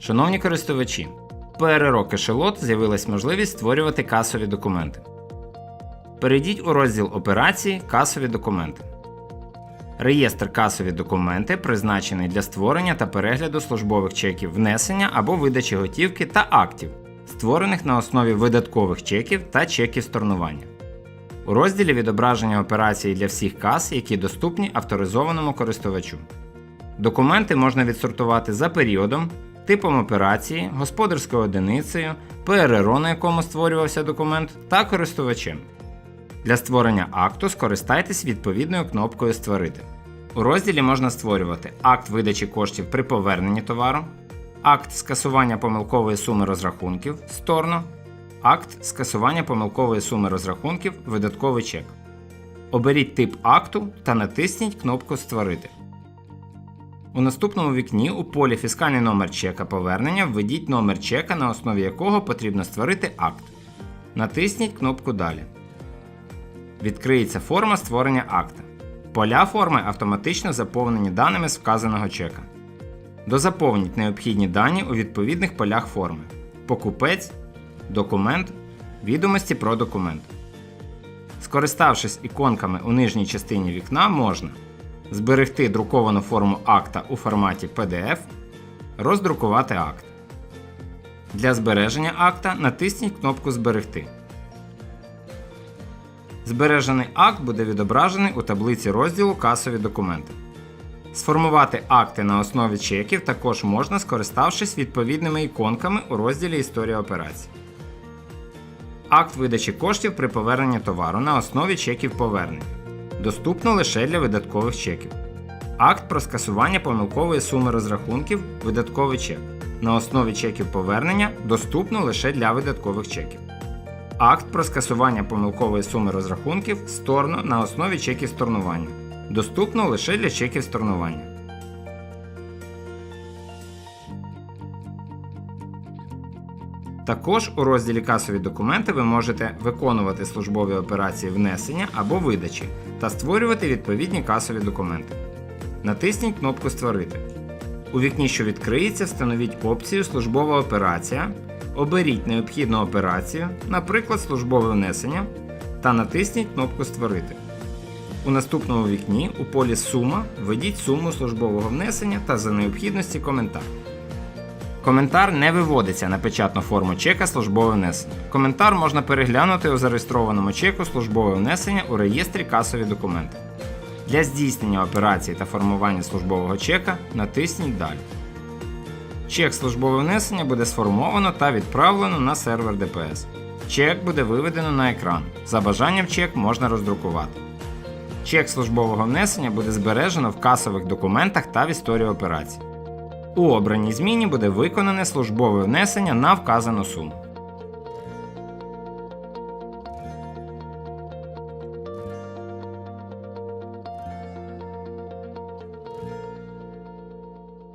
Шановні користувачі, ПРРО Кешелот з'явилась можливість створювати касові документи. Перейдіть у розділ операції Касові документи. Реєстр касові документи призначений для створення та перегляду службових чеків внесення або видачі готівки та актів, створених на основі видаткових чеків та чеків stornування. У розділі відображення операцій для всіх кас, які доступні авторизованому користувачу. Документи можна відсортувати за періодом, типом операції, господарською одиницею, ПРРО, на якому створювався документ, та користувачем. Для створення акту скористайтесь відповідною кнопкою Створити. У розділі можна створювати акт видачі коштів при поверненні товару, акт скасування помилкової суми розрахунків сторно, акт скасування помилкової суми розрахунків видатковий чек. Оберіть тип акту та натисніть кнопку Створити. У наступному вікні у полі Фіскальний номер чека повернення введіть номер чека, на основі якого потрібно створити акт. Натисніть кнопку Далі. Відкриється форма створення акта. Поля форми автоматично заповнені даними з вказаного чека. Дозаповніть необхідні дані у відповідних полях форми: Покупець, Документ, Відомості про документ. Скориставшись іконками у нижній частині вікна, можна зберегти друковану форму акта у форматі PDF, роздрукувати акт. Для збереження акта натисніть кнопку Зберегти. Збережений акт буде відображений у таблиці розділу Касові документи. Сформувати акти на основі чеків також можна, скориставшись відповідними іконками у розділі Історія операцій. Акт видачі коштів при поверненні товару на основі чеків повернення. Доступно лише для видаткових чеків. Акт про скасування помилкової суми розрахунків видатковий чек. На основі чеків повернення доступно лише для видаткових чеків. Акт про скасування помилкової суми розрахунків сторону на основі чеків сторнування. Доступно лише для чеків сторнування. Також у розділі Касові документи ви можете виконувати службові операції внесення або видачі та створювати відповідні касові документи. Натисніть кнопку Створити. У вікні, що відкриється, встановіть опцію Службова операція. Оберіть необхідну операцію, наприклад, службове внесення, та натисніть кнопку Створити. У наступному вікні у полі Сума введіть суму службового внесення та за необхідності коментар. Коментар не виводиться на печатну форму чека службове внесення. Коментар можна переглянути у зареєстрованому чеку службове внесення у реєстрі касові документи. Для здійснення операції та формування службового чека натисніть Далі. Чек службове внесення буде сформовано та відправлено на сервер ДПС. Чек буде виведено на екран. За бажанням чек можна роздрукувати. Чек службового внесення буде збережено в касових документах та в історії операцій. У обраній зміні буде виконане службове внесення на вказану суму.